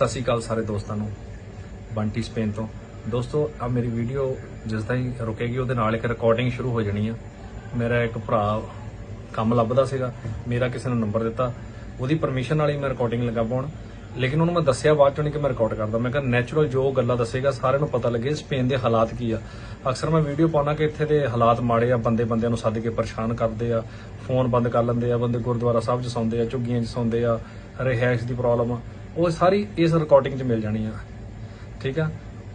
ਸਤਿ ਸ਼੍ਰੀ ਅਕਾਲ ਸਾਰੇ ਦੋਸਤਾਂ ਨੂੰ, ਬੰਟੀ ਸਪੇਨ ਤੋਂ। ਦੋਸਤੋ ਆ ਮੇਰੀ ਵੀਡੀਓ ਜਿਸ ਦਾ ਹੀ ਰੁਕੇਗੀ, ਉਹਦੇ ਨਾਲ ਇੱਕ ਰਿਕਾਰਡਿੰਗ ਸ਼ੁਰੂ ਹੋ ਜਾਣੀ ਆ। ਮੇਰਾ ਇੱਕ ਭਰਾ ਕੰਮ ਲੱਭਦਾ ਸੀਗਾ, ਮੇਰਾ ਕਿਸੇ ਨੇ ਨੰਬਰ ਦਿੱਤਾ। ਉਹਦੀ ਪਰਮਿਸ਼ਨ ਨਾਲ ਹੀ ਮੈਂ ਰਿਕਾਰਡਿੰਗ ਲੱਗਾ ਪਾਉਣ। ਲੇਕਿਨ ਉਹਨੂੰ ਮੈਂ ਦੱਸਿਆ ਬਾਅਦ ਚੋਂ ਨਹੀਂ ਕਿ ਮੈਂ ਰਿਕਾਰਡ ਕਰਦਾ। ਮੈਂ ਕਿਹਾ ਨੈਚੁਰਲ ਜੋ ਗੱਲਾਂ ਦੱਸੇਗਾ, ਸਾਰਿਆਂ ਨੂੰ ਪਤਾ ਲੱਗੇ ਸਪੇਨ ਦੇ ਹਾਲਾਤ ਕੀ ਆ। ਅਕਸਰ ਮੈਂ ਵੀਡੀਓ ਪਾਉਣਾ ਕਿ ਇੱਥੇ ਦੇ ਹਾਲਾਤ ਮਾੜੇ ਆ, ਬੰਦੇ ਬੰਦਿਆਂ ਨੂੰ ਸੱਦ ਕੇ ਪਰੇਸ਼ਾਨ ਕਰਦੇ ਆ ਫੋਨ ਬੰਦ ਕਰ ਲੈਂਦੇ ਆ, ਬੰਦੇ ਗੁਰਦੁਆਰਾ ਸਾਹਿਬ 'ਚ ਸੌਂਦੇ ਆ, ਝੁੱਗੀਆਂ 'ਚ ਸੌਂਦੇ ਆ ਰਿਹਾਇਸ਼ ਦੀ ਪ੍ਰੋਬਲਮ ਆ। ਉਹ ਸਾਰੀ ਇਸ ਰਿਕਾਰਡਿੰਗ 'ਚ ਮਿਲ ਜਾਣੀ ਆ। ਠੀਕ ਆ?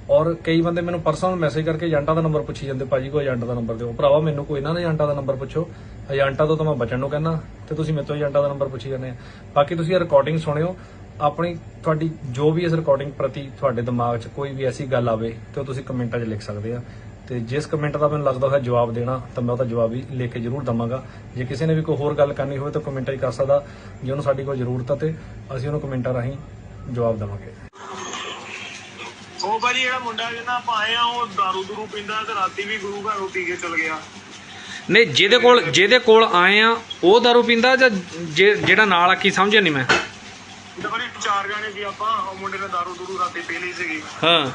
ਔਰ ਕਈ ਬੰਦੇ ਮੈਨੂੰ ਪਰਸਨਲ ਮੈਸੇਜ ਕਰਕੇ ਏਜੰਟਾਂ ਦਾ ਨੰਬਰ ਪੁੱਛੀ ਜਾਂਦੇ, ਭਾਜੀ ਕੋਈ ਏਜੰਟ ਦਾ ਨੰਬਰ ਦਿਓ। ਭਰਾਵਾ, ਮੈਨੂੰ ਕੋਈ ਨਾ ਏਜੰਟਾਂ ਦਾ ਨੰਬਰ ਪੁੱਛੋ। ਏਜੰਟਾਂ ਤੋਂ ਤਾਂ ਮੈਂ ਬਚਣ ਨੂੰ ਕਹਿੰਦਾ, ਤੇ ਤੁਸੀਂ ਮੇਰੇ ਤੋਂ ਏਜੰਟਾਂ ਦਾ ਨੰਬਰ ਪੁੱਛੀ ਜਾਂਦੇ ਆ। ਬਾਕੀ ਤੁਸੀਂ ਇਹ ਰਿਕਾਰਡਿੰਗ ਸੁਣਿਓ। ਆਪਣੀ ਤੁਹਾਡੀ ਜੋ ਵੀ ਇਸ ਰਿਕਾਰਡਿੰਗ ਪ੍ਰਤੀ ਤੁਹਾਡੇ ਦਿਮਾਗ 'ਚ ਕੋਈ ਵੀ ਐਸੀ ਗੱਲ ਆਵੇ, ਤੇ ਉਹ ਤੁਸੀਂ ਕਮੈਂਟਾਂ 'ਚ ਲਿਖ ਸਕਦੇ ਆ। ਤੇ ਜਿਸ ਕਮੈਂਟ ਦਾ ਮੈਨੂੰ ਲੱਗਦਾ ਹੋਇਆ ਜਵਾਬ ਦੇਣਾ, ਤਾਂ ਮੈਂ ਉਹਦਾ ਜਵਾਬ ਵੀ ਲਿਖ ਕੇ ਜ਼ਰੂਰ ਦਵਾਂਗਾ। ਜੇ ਕਿਸੇ ਨੇ ਵੀ ਕੋਈ ਹੋਰ ਗੱਲ ਕਰਨੀ ਹੋਵੇ, ਤਾਂ ਕਮੈਂਟਾਂ 'ਚ ਕਰ ਸਕਦਾ। ਜੇ ਉਹਨੂੰ ਸਾਡੀ ਕੋਈ ਜ਼ਰੂਰਤ ਹੈ ਤੇ ਅਸੀਂ ਉਹਨੂੰ ਕਮੈਂਟਾਂ ਰਾਹੀਂ ਜਵਾਬ ਦੇਵਾਂਗੇ। ਉਹ ਭਾਜੀ ਜਿਹੜਾ ਮੁੰਡਾ ਜਿਹਨਾਂ ਆਪਾਂ ਆਏ ਆ ਉਹ ਦਾਰੂ ਦੂਰੂ ਪੀਂਦਾ ਤੇ ਰਾਤੀ ਵੀ ਗੁਰੂ ਘਰੋਂ ਪੀ ਕੇ ਚਲ ਗਿਆ। ਨਹੀਂ ਜਿਹਦੇ ਕੋਲ ਜਿਹਦੇ ਕੋਲ ਆਏ ਆ ਉਹ ਦਾਰੂ ਪੀਂਦਾ ਜਾਂ ਜੇ- ਜਿਹੜਾ ਨਾਲ ਆ ਕੀ ਸਮਝਿਆ ਨਹੀਂ ਮੈਂ? ਤੇ ਭਾਜੀ ਚਾਰ ਜਾਣੇ ਸੀ ਆਪਾਂ ਉਹ ਮੁੰਡੇ ਨੇ ਦਾਰੂ ਦੂਰੂ ਰਾਤੀ ਪੀ ਲਈ ਸੀਗੀ। ਹਾਂ।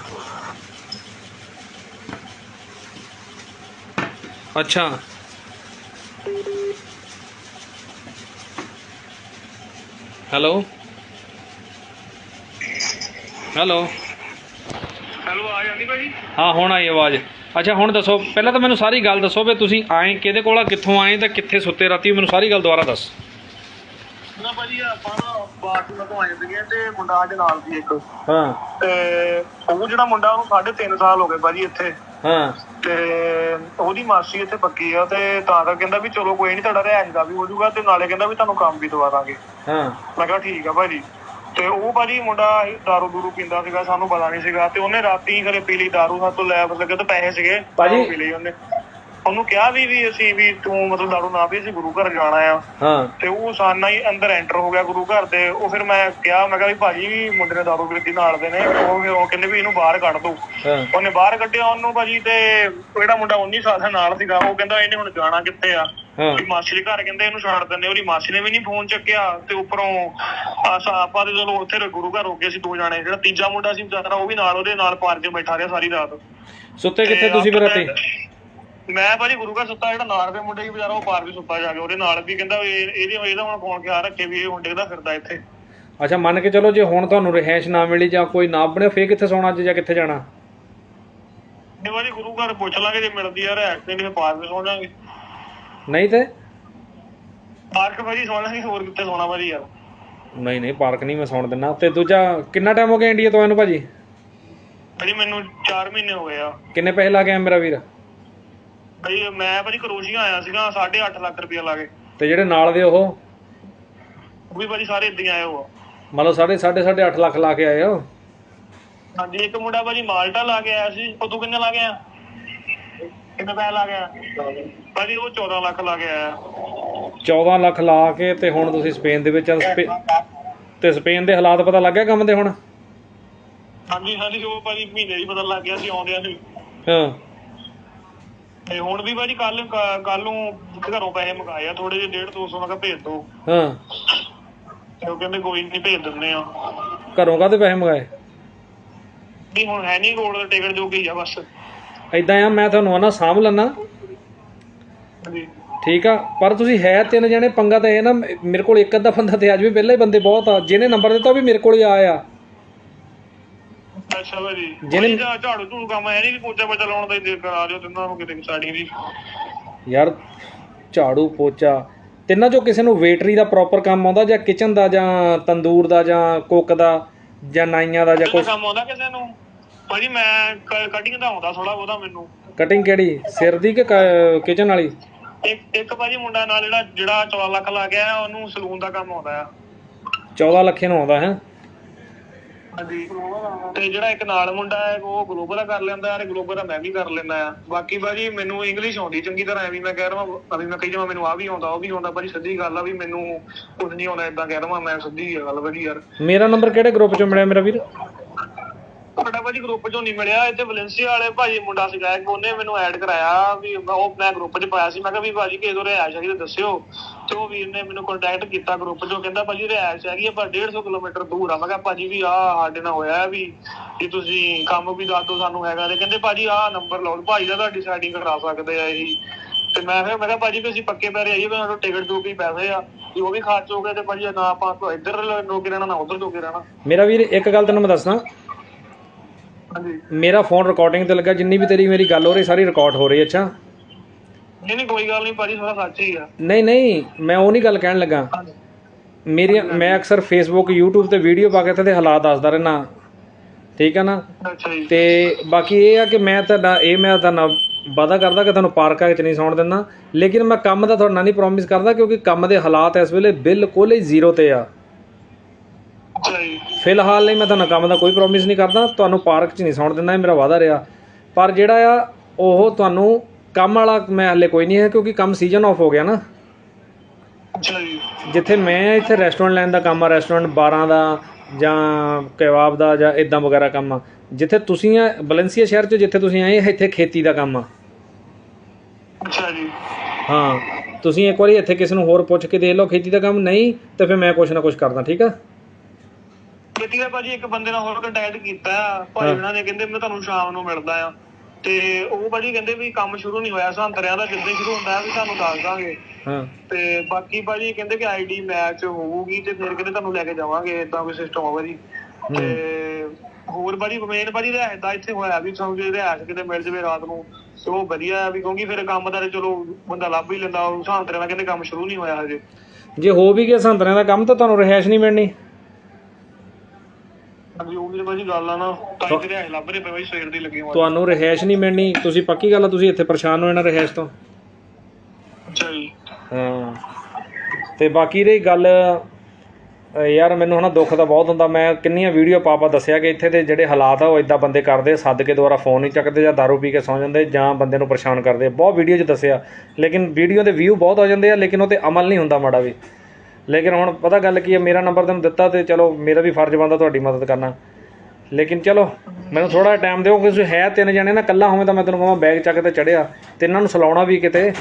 ਅੱਛਾ। ਹੈਲੋ। ਹੈਲੋ ਹੈਲੋ ਆ ਜਾਂਦੀ ਭਾਜੀ? ਹਾਂ ਹੁਣ ਆਈ ਆਵਾਜ਼। ਅੱਛਾ ਹੁਣ ਦੱਸੋ ਪਹਿਲਾਂ ਤਾਂ ਮੈਨੂੰ ਸਾਰੀ ਗੱਲ ਦੱਸੋ ਵੀ ਤੁਸੀਂ ਆਏ ਕਿਹਦੇ ਕੋਲ ਆ ਕਿੱਥੋਂ ਆਏ ਤਾਂ ਕਿੱਥੇ ਸੁੱਤੇ ਰਾਤੀ ਮੈਨੂੰ ਸਾਰੀ ਗੱਲ ਦੁਬਾਰਾ ਦੱਸ। ਨਾ ਭਾਜੀ ਆਪਾਂ ਨਾ ਬਾਥਰੂਮ ਤੋਂ ਆਏ ਸੀਗੇ ਤੇ ਮੁੰਡਾ ਅੱਜ ਨਾਲ ਸੀ ਇੱਕ। ਹਾਂ। ਤੇ ਉਹ ਜਿਹੜਾ ਮੁੰਡਾ ਉਹਨੂੰ 3.5 ਸਾਲ ਹੋ ਗਏ ਭਾਜੀ ਇੱਥੇ। ਹਾਂ। ਤੇ ਉਹਦੀ ਮਾਸੀ ਇੱਥੇ ਪੱਕੀ ਆ ਤੇ ਤਾਂ ਕਹਿੰਦਾ ਵੀ ਚਲੋ ਕੋਈ ਨਹੀਂ ਤੁਹਾਡਾ ਦਾ ਵੀ ਹੋ ਜਾਊਗਾ ਤੇ ਨਾਲੇ ਕਹਿੰਦਾ ਵੀ ਤੁਹਾਨੂੰ ਕੰਮ ਵੀ ਦਵਾ ਦਾਂਗੇ। ਹਾਂ। ਮੈਂ ਕਿਹਾ ਠੀਕ ਆ ਭਾਜੀ। ਤੇ ਉਹ ਭਾਜੀ ਮੁੰਡਾ ਦਾਰੂ ਦੂਰੂ ਪੀਂਦਾ ਸੀਗਾ ਸਾਨੂੰ ਪਤਾ ਨਹੀਂ ਸੀਗਾ ਤੇ ਉਹਨੇ ਰਾਤੀ ਘਰੇ ਪੀ ਲਈ ਦਾਰੂ ਸਾਡੇ ਤੋਂ ਲੈ ਲੱਗੇ ਤੇ ਪੈਸੇ ਸੀਗੇ ਭਾਜੀ- ਪੀ ਲਈ ਉਹਨੇ। ਉਹਨੂੰ ਕਿਹਾ ਵੀ ਵੀ ਅਸੀਂ ਵੀ ਤੂੰ ਮਤਲਬ ਦਾਰੂ ਨਾ ਪੀ ਅਸੀਂ ਗੁਰੂ ਘਰ ਜਾਣਾ ਆ। ਹਾਂ। ਤੇ ਉਹ ਸਾਨਾ ਹੀ ਅੰਦਰ ਐਂਟਰ ਹੋ ਗਿਆ ਗੁਰੂ ਘਰ ਦੇ ਉਹ ਫਿਰ ਮੈਂ ਕਿਹਾ ਮੈਂ ਕਿਹਾ ਵੀ ਭਾਜੀ ਵੀ ਮੁੰਡੇ ਨੇ ਦਾਰੂ ਪੀਤੀ ਨਾਲ ਦੇ ਨੇ ਉਹ ਉਹ ਕਹਿੰਦੇ ਵੀ ਇਹਨੂੰ ਬਾਹਰ ਕੱਢ ਦੋ। ਉਹਨੇ ਬਾਹਰ ਕੱਢਿਆ ਉਹਨੂੰ ਭਾਜੀ ਤੇ ਜਿਹੜਾ ਮੁੰਡਾ 19 ਸਾਲ ਦਾ ਨਾਲ ਸੀਗਾ ਉਹ ਕਹਿੰਦਾ ਇਹਨੇ ਹੁਣ ਜਾਣਾ ਕਿੱਥੇ ਆ? ਵੀ ਮਾਸੀ ਦੇ ਘਰ ਕਹਿੰਦੇ ਇਹਨੂੰ ਛੱਡ ਦਿੰਦੇ ਉਹਦੀ ਮਾਸੀ ਨੇ ਵੀ ਨੀ ਫੋਨ ਚੱਕਿਆ ਤੇ ਉੱਪਰੋਂ ਆਸਾ ਤੇ ਚਲੋ ਉੱਥੇ ਗੁਰੂ ਘਰ ਹੋ ਗਏ ਸੀ ਦੋ ਜਾਣੇ ਜਿਹੜਾ ਤੀਜਾ ਮੁੰਡਾ ਸੀ ਉਹ ਵੀ ਨਾਲ ਉਹਦੇ ਨਾਲ ਪਾਰਕ 'ਚ ਬੈਠਾ ਰਿਹਾ ਸਾਰੀ ਰਾਤ। ਸੁੱਤੇ ਕਿੱਥੇ ਤੁਸੀਂ ਫਿਰ ਰਾਤੀ? ਮੈਂ ਭਾਜੀ ਗੁਰੂ ਘਰ ਸੁੱਤਾ ਜਿਹੜਾ ਨਾਲ ਦੇ ਮੁੰਡੇ ਹੀ ਵਿਚਾਰਾ ਉਹ ਪਾਰਕ 'ਚ ਸੁੱਤਾ ਜਾ ਕੇ ਉਹਦੇ ਨਾਲ ਵੀ ਕਹਿੰਦਾ ਇਹਦੇ ਇਹਦਾ ਹੁਣ ਫੋਨ ਖਿਆਲ ਰੱਖੇ ਵੀ ਇਹ ਮੁੰਡੇ ਦਾ ਫਿਰਦਾ ਇੱਥੇ। ਅੱਛਾ ਮੰਨ ਕੇ ਚਲੋ ਜੇ ਹੁਣ ਤੁਹਾਨੂੰ ਰਹਿائش ਨਾ ਮਿਲੀ ਜਾਂ ਕੋਈ ਨਾ ਬਣੇ ਫੇਰ ਕਿੱਥੇ ਸੌਣਾ ਜਾਂ ਕਿੱਥੇ ਜਾਣਾ? ਇਹ ਵਾਰੀ ਗੁਰੂ ਘਰ ਪੁੱਛ ਲਾਂਗੇ ਜੇ ਮਿਲਦੀ ਆ ਰਹਿائش ਨਹੀਂ ਫੇਰ ਪਾਰਕ 'ਚ ਸੌ ਜਾਾਂਗੇ। ਨਹੀਂ ਤੇ? ਪਾਰਕ ਭਾਜੀ ਸੌ ਲਾਂਗੇ ਹੋਰ ਕਿੱਥੇ ਸੌਣਾ ਭਾਜੀ ਯਾਰ? ਨਹੀਂ ਨਹੀਂ ਪਾਰਕ ਨਹੀਂ ਮੈਂ ਸੌਣ ਦਿੰਦਾ। ਤੇ ਦੂਜਾ ਕਿੰਨਾ ਟਾਈਮ ਹੋ ਗਿਆ ਇੰਡੀਆ ਤੋਂ ਆਏ ਨੂੰ ਭਾਜੀ? ਭਾਜੀ ਮੈਨੂੰ 4 ਮਹੀਨੇ ਹੋ ਗਏ ਆ। ਕਿੰਨੇ ਪੈਸੇ ਲਾ ਕੇ ਆਏ ਮੇਰਾ ਵੀਰ? ਭਾਜੀ ਮੈਂ ਭਾਜੀ ਕਰੋਸ਼ੀਆ ਆਇਆ ਸੀਗਾ 8.5 ਲੱਖ ਰੁਪਇਆ ਲਾ ਕੇ। ਤੇ ਜਿਹੜੇ ਨਾਲ ਦੇ ਉਹ? ਉਹ ਵੀ ਭਾਜੀ ਸਾਰੇ ਇਦਾਂ ਆਏ ਹੋ ਮੰਨ ਲਓ ਸਾਢੇ ਸਾਢੇ ਸਾਢੇ ਅੱਠ ਲੱਖ ਲਾ ਕੇ ਆਏ ਹੋ ਹਾਂਜੀ ਇੱਕ ਮੁੰਡਾ ਭਾਜੀ ਮਾਲਟਾ ਲਾ ਕੇ ਆਇਆ ਸੀ ਉਹ ਤੂੰ ਕਿੰਨੇ ਲਾ ਕੇ ਆਇਆ? ਕਿੰਨੇ ਪੈਸੇ ਲਾ ਆਇਆ ਭਾਜੀ ਉਹ 14 ਲੱਖ ਲਾ ਆਇਆ। 14 ਲੱਖ ਲਾ ਕੇ ਤੇ ਹੁਣ ਤੁਸੀਂ ਸਪੇਨ ਦੇ ਵਿੱਚ ਆ, ਸਪੇ- ਤੇ ਸਪੇਨ ਦੇ ਹਾਲਾਤ ਪਤਾ ਲੱਗ ਗਿਆ ਕੰਮ ਦੇ ਹੁਣ? ਹਾਂਜੀ ਹਾਂਜੀ ਉਹ ਭਾਜੀ ਮਹੀਨੇ ਹੀ ਪਤਾ ਲੱਗ ਗਿਆ ਸੀ ਆਉਂਦਿਆਂ ਨੂੰ। ਹਾਂ। ਤੇ ਹੁਣ ਵੀ ਭਾਜੀ ਕੱਲ ਕੱਲ ਨੂੰ ਘਰੋਂ ਪੈਸੇ ਮੰਗਾਏ ਆ ਥੋੜੇ ਜਿਹੇ 1.5 200 ਮੈਂ ਕਿਹਾ ਭੇਜ ਦੋ। ਹਾਂ। ਤੇ ਉਹ ਕਹਿੰਦੇ ਕੋਈ ਨਹੀਂ ਭੇਜ ਦਿੰਦੇ ਆ। ਘਰੋਂ ਕਾਹਦੇ ਪੈਸੇ ਮੰਗਾਏ? ਵੀ ਹੁਣ ਹੈ ਨਹੀਂ ਗੋਲਡ ਦਾ ਟਿਕਟ ਜੋ ਗਈ ਆ ਬਸ। ਐਦਾਂ ਆ ਮੈਂ ਤੁਹਾਨੂੰ ਆਣਾ ਸਾਂਭ ਲੈਣਾ ਠੀਕ ਆ ਪਰ ਤੁਸੀਂ ਹੈ ਤਿੰਨ ਜਣੇ ਪੰਗਾ ਤਾਂ ਇਹ ਨਾ ਮੇਰੇ ਕੋਲ ਇੱਕ ਅੱਧਾ ਬੰਦਾ ਤੇ ਅੱਜ ਵੀ ਪਹਿਲਾਂ ਹੀ ਬੰਦੇ ਬਹੁਤ ਆ ਜਿਹਨੇ ਨੰਬਰ ਦਿੱਤਾ ਉਹ ਵੀ ਮੇਰੇ ਕੋਲ ਹੀ ਆਇਆ। ਅੱਛਾ ਭਾਜੀ ਜਿਹਨੇ- ਝਾੜੂ ਝੂੜੂ ਕੰਮ ਹੈ ਨਹੀਂ ਪੋਚਾ ਪੋਚਾ ਲਾਉਣ ਦਾ ਹੀ ਕਰਾ ਦਿਓ ਤਿੰਨਾਂ ਨੂੰ ਕਿਤੇ ਸਾਡੀ ਦੀ ਯਾਰ ਝਾੜੂ ਪੋਚਾ ਤਿੰਨਾਂ ਚੋਂ ਕਿਸੇ ਨੂੰ ਵੇਟਰੀ ਦਾ ਪ੍ਰੋਪਰ ਕੰਮ ਆਉਂਦਾ ਜਾਂ ਕਿਚਨ ਦਾ ਜਾਂ ਤੰਦੂਰ ਦਾ ਜਾਂ ਕੁੱਕ ਦਾ ਜਾਂ ਨਾਈਆਂ ਦਾ ਜਾਂ ਕੋਈ ਕੰਮ ਆਉਂਦਾ ਕਿਸੇ ਨੂੰ? ਭਾਜੀ ਮੈਂ ਕਟਿੰਗ ਦਾ ਆਉਂਦਾ ਥੋੜਾ ਬਹੁਤਾ ਮੈਨੂੰ। ਕਟਿੰਗ ਕਿਹੜੀ? ਸਿਰ ਦੀ ਕਿ ਕਿਚਨ ਵਾਲੀ? ਇੱਕ ਇੱਕ ਭਾਜੀ ਮੁੰਡਾ ਨਾਲ ਜਿਹੜਾ ਜਿਹੜਾ 14 ਲੱਖ ਲਾ ਗਿਆ ਉਹਨੂੰ ਸਲੂਨ ਦਾ ਕੰਮ ਆਉਂਦਾ ਆ। 14 ਲੱਖੇ ਨੂੰ ਆਉਂਦਾ ਹੈ? ਤੇ ਜਿਹੜਾ ਇੱਕ ਨਾਲ ਮੁੰਡਾ ਹੈ ਉਹ ਗਲੋਬਲ ਦਾ ਕਰ ਲੈਂਦਾ ਹੈ ਗਲੋਬਲ ਦਾ ਮੈਂ ਵੀ ਕਰ ਲੈਂਦਾ ਆ। ਬਾਕੀ ਭਾਜੀ ਮੈਨੂੰ ਇੰਗਲਿਸ਼ ਆਉਂਦੀ ਚੰਗੀ ਤਰ੍ਹਾਂ ਐਵੇਂ ਮੈਂ ਕਹਿ ਰਹਾ ਅਭੀ ਮੈਂ ਕਹੀ ਜਾਵਾਂ ਮੈਨੂੰ ਆ ਵੀ ਆਉਂਦਾ ਉਹ ਵੀ ਆਉਂਦਾ। ਭਾਜੀ ਸਿੱਧੀ ਗੱਲ ਆ ਵੀ ਮੈਨੂੰ ਕੁਝ ਨਹੀਂ ਆਉਂਦਾ ਇਦਾਂ ਕਹਿ ਰਹਾ ਮੈਂ ਸਿੱਧੀ ਗੱਲ ਯਾਰ। ਮੇਰਾ ਨੰਬਰ ਕਿਹੜੇ ਗਰੁੱਪ ਚੋਂ ਮਿਲਿਆ ਮੇਰਾ ਵੀਰ? ਭਾਜੀ ਗਰੁੱਪ ਚੋਂ ਨਹੀਂ ਮਿਲਿਆ, ਇੱਥੇ ਵੈਲੈਂਸੀਆ ਵਾਲੇ ਭਾਜੀ ਮੁੰਡਾ ਸੀਗਾ ਇੱਕ, ਉਹਨੇ ਮੈਨੂੰ ਐਡ ਕਰਾਇਆ ਵੀ ਮੈਂ ਉਹ ਮੈਂ ਗਰੁੱਪ 'ਚ ਪਾਇਆ ਸੀ। ਮੈਂ ਕਿਹਾ ਵੀ ਭਾਜੀ ਕਿਸੇ ਤੋਂ ਰਿਹਾਇਸ਼ ਹੈਗੀ ਤਾਂ ਦੱਸਿਓ। ਤੇ ਉਹ ਵੀਰ ਨੇ ਮੈਨੂੰ ਕੰਟੈਕਟ ਕੀਤਾ ਗਰੁੱਪ 'ਚੋਂ, ਕਹਿੰਦਾ ਭਾਜੀ ਰਿਹਾਇਸ਼ ਹੈਗੀ ਆ ਪਰ 150 ਕਿਲੋਮੀਟਰ ਦੂਰ ਆ। ਮੈਂ ਕਿਹਾ ਭਾਜੀ ਵੀ ਆ ਸਾਡੇ ਨਾਲ ਹੋਇਆ ਵੀ ਕਿ ਤੁਸੀਂ ਕੰਮ ਵੀ ਦੱਸ ਦਿਓ ਸਾਨੂੰ ਹੈਗਾ ਤੇ। ਕਹਿੰਦੇ ਭਾਜੀ ਆਹ ਨੰਬਰ ਲਓ, ਭਾਜੀ ਦਾ ਤੁਹਾਡੀ ਸੈਟਿੰਗ ਕਰਾ ਸਕਦੇ ਆ ਇਹ। ਤੇ ਮੈਂ ਕਿਹਾ ਮੈਂ ਕਿਹਾ ਭਾਜੀ ਵੀ ਅਸੀਂ ਪੱਕੇ ਪੈਰੇ ਆਈਏ, ਵੀ ਸਾਨੂੰ ਟਿਕਟ ਦੋ ਵੀ ਪੈਸੇ ਆ, ਵੀ ਉਹ ਵੀ ਖਰਚ ਹੋ ਗਏ ਤੇ ਭਾਜੀ ਨਾ ਆਪਾਂ ਇੱਧਰ ਲੋਕੇ ਰਹਿਣਾ, ਨਾ ਉੱਧਰ ਲੋਕੇ ਰਹਿਣਾ। ਮੇਰਾ ਵੀਰ, ਇੱਕ ਗੱਲ ਤੈਨੂੰ ਮੈਂ ਦੱਸਣਾ ਹਾਂਜੀ। ਮੇਰਾ ਫੋਨ ਰਿਕਾਰਡਿੰਗ ਤੇ ਲੱਗਾ ਜਿੰਨੀ ਵੀ ਤੇਰੀ ਮੇਰੀ ਗੱਲ ਹੋ ਰਹੀ ਸਾਰੀ ਰਿਕਾਰਡ ਹੋ ਰਹੀ ਅੱਛਾ? ਨਹੀਂ ਨਹੀਂ ਕੋਈ ਗੱਲ ਨਹੀਂ ਭਾਜੀ ਸਾਰਾ ਸੱਚ ਹੀ ਆ। ਨਹੀਂ ਨਹੀਂ ਮੈਂ ਉਹ ਨਹੀਂ ਗੱਲ ਕਹਿਣ ਲੱਗਾ। ਮੇਰੀ ਮੈਂ ਅਕਸਰ ਫੇਸਬੁੱਕ YouTube ਤੇ ਵੀਡੀਓ ਪਾ ਕੇ ਤੇ ਹਾਲਾਤ ਦੱਸਦਾ ਰਹਿਣਾ ਠੀਕ ਹੈ ਨਾ? ਤੇ ਬਾਕੀ ਇਹ ਆ ਕਿ ਮੈਂ ਤੁਹਾਡਾ ਇਹ ਮੈਂ ਤੁਹਾਡਾ ਵਾਅਦਾ ਕਰਦਾ ਕਿ ਤੁਹਾਨੂੰ ਪਾਰਕਾਂ ਵਿੱਚ ਨਹੀਂ ਸੌਣ ਦਿੰਦਾ ਲੇਕਿਨ ਮੈਂ ਕੰਮ ਦਾ ਤੁਹਾਡਾ ਨਹੀਂ ਪ੍ਰੋਮਿਸ ਕਰਦਾ ਕਿਉਂਕਿ ਕੰਮ ਦੇ ਹਾਲਾਤ ਇਸ ਵੇਲੇ ਬਿਲਕੁਲ ਹੀ ਜ਼ੀਰੋ ਤੇ ਆ। ਅੱਛਾ ਜੀ। ਫਿਲਹਾਲ ਲਈ ਮੈਂ ਤੁਹਾਨੂੰ ਕੰਮ ਦਾ ਕੋਈ ਪ੍ਰੋਮਿਸ ਨਹੀਂ ਕਰਦਾ ਤੁਹਾਨੂੰ ਪਾਰਕ 'ਚ ਨਹੀਂ ਸੌਣ ਦਿੰਦਾ ਇਹ ਮੇਰਾ ਵਾਅਦਾ ਰਿਹਾ। ਪਰ ਜਿਹੜਾ ਆ ਉਹ ਤੁਹਾਨੂੰ ਕੰਮ ਵਾਲਾ ਮੈਂ ਹਲੇ ਕੋਈ ਨਹੀਂ ਹੈ ਕਿਉਂਕਿ ਕੰਮ ਸੀਜ਼ਨ ਆਫ ਹੋ ਗਿਆ ਨਾ। ਜਿੱਥੇ ਮੈਂ ਇੱਥੇ ਰੈਸਟੋਰੈਂਟ ਲੈਣ ਦਾ ਕੰਮ ਆ ਰੈਸਟੋਰੈਂਟ ਬਾਰਾਂ ਦਾ ਜਾਂ ਕਬਾਬ ਦਾ ਜਾਂ ਇਦਾਂ ਵਗੈਰਾ ਕੰਮ ਆ ਜਿੱਥੇ ਤੁਸੀਂ ਆ ਬਲੈਂਸੀਆ ਸ਼ਹਿਰ 'ਚ ਜਿੱਥੇ ਤੁਸੀਂ ਆਏ ਇੱਥੇ ਖੇਤੀ ਦਾ ਕੰਮ ਆ। ਅੱਛਾ ਜੀ। ਹਾਂ ਤੁਸੀਂ ਇੱਕ ਵਾਰੀ ਇੱਥੇ ਕਿਸੇ ਨੂੰ ਹੋਰ ਪੁੱਛ ਕੇ ਦੇਖ ਲਓ ਖੇਤੀ ਦਾ ਕੰਮ ਨਹੀਂ ਤੇ ਫਿਰ ਮੈਂ ਕੁਛ ਨਾ ਕੁਛ ਕਰਦਾ ਠੀਕ ਆ? ਪ੍ਰਤੀ ਦਾ ਭਾਜੀ ਇੱਕ ਬੰਦੇ ਨਾਲ ਹੋਰ ਕੰਟੈਕਟ ਕੀਤਾ। ਭਾਈ ਉਹਨਾਂ ਨੇ ਕਹਿੰਦੇ ਮੈਂ ਤੁਹਾਨੂੰ ਸ਼ਾਮ ਨੂੰ ਮਿਲਦਾ ਆ। ਤੇ ਉਹ ਭਾਜੀ ਕਹਿੰਦੇ ਵੀ ਕੰਮ ਸ਼ੁਰੂ ਨਹੀਂ ਹੋਇਆ ਸੰਤਰਿਆਂ ਦਾ ਜਿੱਦਾਂ ਸ਼ੁਰੂ ਹੁੰਦਾ ਹੈ ਵੀ ਤੁਹਾਨੂੰ ਦੱਸ ਦਾਂਗੇ। ਹਾਂ। ਤੇ ਬਾਕੀ ਭਾਜੀ ਕਹਿੰਦੇ ਕਿ ਆਈਡੀ ਮੈਚ ਹੋਊਗੀ ਤੇ ਫਿਰ ਕਿਤੇ ਤੁਹਾਨੂੰ ਲੈ ਕੇ ਜਾਵਾਂਗੇ ਇਦਾਂ ਕੋਈ ਸਿਸਟਮ ਹੋਵੇ ਜੀ। ਤੇ ਹੋਰ ਬੜੀ ਮੇਨ ਬੜੀ ਰਹਿ ਦਾ ਇੱਥੇ ਹੋਇਆ ਵੀ ਸਮਝੇ ਰਹਿ ਕਿਤੇ ਮਿਲ ਜਵੇ ਰਾਤ ਨੂੰ ਤੇ ਉਹ ਵਧੀਆ ਵੀ ਕਿਉਂਕਿ ਫਿਰ ਕੰਮ ਦਾ ਚਲੋ ਬੰਦਾ ਲੱਭ ਹੀ ਲੈਂਦਾ ਉਹ ਸੰਤਰਿਆਂ ਦਾ ਕਹਿੰਦੇ ਕੰਮ ਸ਼ੁਰੂ ਨਹੀਂ ਹੋਇਆ ਹਜੇ। ਜੇ ਹੋ ਵੀ ਗਿਆ ਸੰਤਰਿਆਂ ਦਾ ਕੰਮ ਤਾਂ ਤੁਹਾਨੂੰ ਰਿਹਾਇਸ਼ ਨਹੀਂ ਮਿਲਣੀ। ਪਿਛਲੇ ਵਾਰੀ ਗੱਲ ਆ ਨਾ ਤਾਂ ਹੀ ਰਿਹਾ ਲੱਭ ਰਹੇ ਪਏ ਬਾਈ ਸਵੇਰ ਦੀ ਲੱਗੀ ਹੋਈ। ਤੁਹਾਨੂੰ ਰਹਿائش ਨਹੀਂ ਮਿਲਣੀ। ਤੁਸੀਂ ਪੱਕੀ ਗੱਲ ਆ ਤੁਸੀਂ ਇੱਥੇ ਪਰੇਸ਼ਾਨ ਹੋ ਜਾਣਾ ਰਹਿائش ਤੋਂ? ਹਾਂ। ਤੇ ਬਾਕੀ ਰਹੀ ਗੱਲ ਯਾਰ ਮੈਨੂੰ ਹਨਾ ਦੁੱਖ ਤਾਂ ਬਹੁਤ ਹੁੰਦਾ। ਮੈਂ ਕਿੰਨੀਆਂ ਵੀਡੀਓ ਪਾਪਾ ਦੱਸਿਆ ਕਿ ਇੱਥੇ ਦੇ ਜਿਹੜੇ ਹਾਲਾਤ ਆ ਉਹ ਇਦਾਂ ਬੰਦੇ ਕਰਦੇ ਸੱਦ ਕੇ ਦੁਆਰਾ ਫੋਨ ਨਹੀਂ ਚੱਕਦੇ ਜਾਂ दारू ਪੀ ਕੇ ਸੌਂ ਜਾਂਦੇ ਜਾਂ ਬੰਦੇ ਨੂੰ ਪਰੇਸ਼ਾਨ ਕਰਦੇ ਬਹੁਤ ਵੀਡੀਓ 'ਚ ਦੱਸਿਆ। ਲੇਕਿਨ ਵੀਡੀਓ ਦੇ ਵਿਊ ਬਹੁਤ ਆ ਜਾਂਦੇ ਆ ਲੇਕਿਨ ਉਹ ਤੇ ਅਮਲ ਨਹੀਂ ਹੁੰਦਾ ਮਾੜਾ ਵੀ। ਲੇਕਿਨ ਹੁਣ ਪਤਾ ਗੱਲ ਕੀ ਹੈ ਮੇਰਾ ਨੰਬਰ ਤੁਹਾਨੂੰ ਦਿੱਤਾ ਤੇ ਚਲੋ ਮੇਰਾ ਵੀ ਫਰਜ਼ ਬਣਦਾ ਤੁਹਾਡੀ ਮਦਦ ਕਰਨਾ। ਲੇਕਿਨ ਚਲੋ ਮੈਨੂੰ ਥੋੜਾ ਟਾਈਮ ਦਿਓ ਕਿ ਤੁਸੀਂ ਹੈ ਤਿੰਨ ਜਣੇ ਨਾ ਇਕੱਲਾ ਹੋਵੇਂ ਤਾਂ ਮੈਂ ਤੈਨੂੰ ਕਹਾਂ ਬੈਗ ਚੱਕ ਤੇ ਚੜਿਆ ਤਿੰਨਾਂ ਨੂੰ ਸਲਾਉਣਾ ਵੀ ਕਿਤੇ।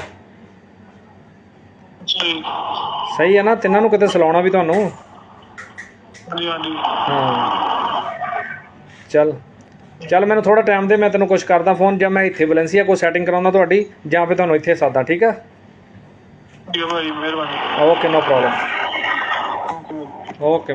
ਜੀ ਸਹੀ ਹੈ ਨਾ ਤਿੰਨਾਂ ਨੂੰ ਕਿਤੇ ਸਲਾਉਣਾ ਵੀ ਤੁਹਾਨੂੰ। ਹਾਂ। ਚੱਲ ਚੱਲ ਮੈਨੂੰ ਥੋੜਾ ਟਾਈਮ ਦੇ ਮੈਂ ਤੈਨੂੰ ਕੁਝ ਕਰਦਾ ਫੋਨ ਜਾਂ ਮੈਂ ਇੱਥੇ ਵੈਲੈਂਸੀਆ ਕੋਈ ਸੈਟਿੰਗ ਕਰਾਉਂਦਾ ਤੁਹਾਡੀ ਜਾਂ ਫਿਰ ਤੁਹਾਨੂੰ ਇੱਥੇ ਸਾਦਾ ਠੀਕ ਹੈ ਭਾਜੀ ਮਿਹਰਬਾਨੀ। Okay no problem okay okay